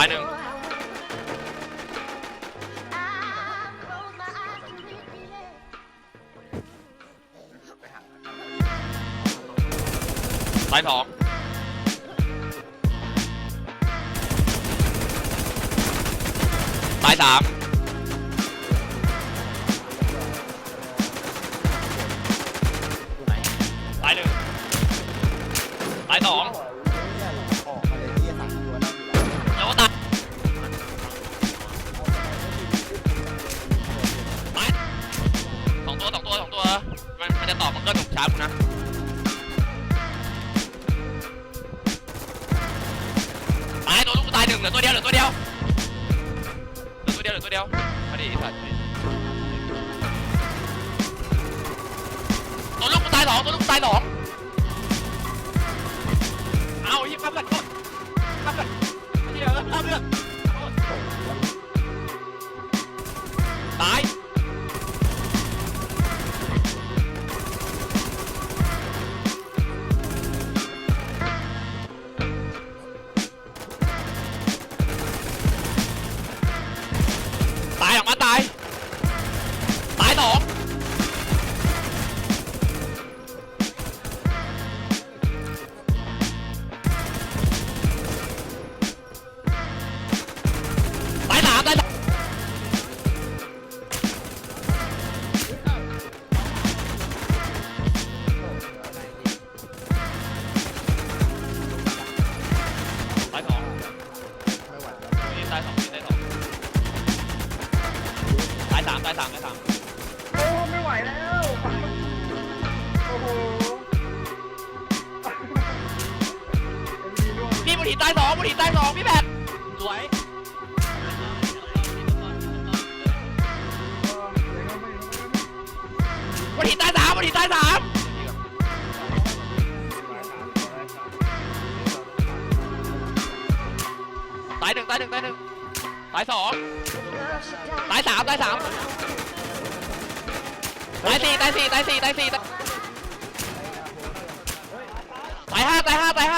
ร้อยหนึ่งร้อยสองร้อยสามร้อยหนึ่งร้อยสอง มันจะตกช้ากูนะตายตัวลูกตายหนึ่งเหลือตัวเดียวเหลือตัวเดียวเหลือตัวเดียวเหลือตัวเดียวมาดิไอ้สัตว์ตัวลูกตายสองตัวลูกตายสองเอาไอ้เหี้ยปั๊บกันปั๊บกันไอ้เหี้ยเออปั๊บเลือดโทษตาย ตายสองตายสามตายสามตายสองไม่ไหวตายสองตายสองตายสามตายสามตายสาม หินตายสองบนหินตายสองพี่แบทสวยบนหินตายสามบนหินตายสามตายหนึ่งตายหนึ่งตายหนึ่งตายสองตายสามตายสามตายสี่ตายสี่ตายสี่ตายสี่ตายห้าตายห้าตาย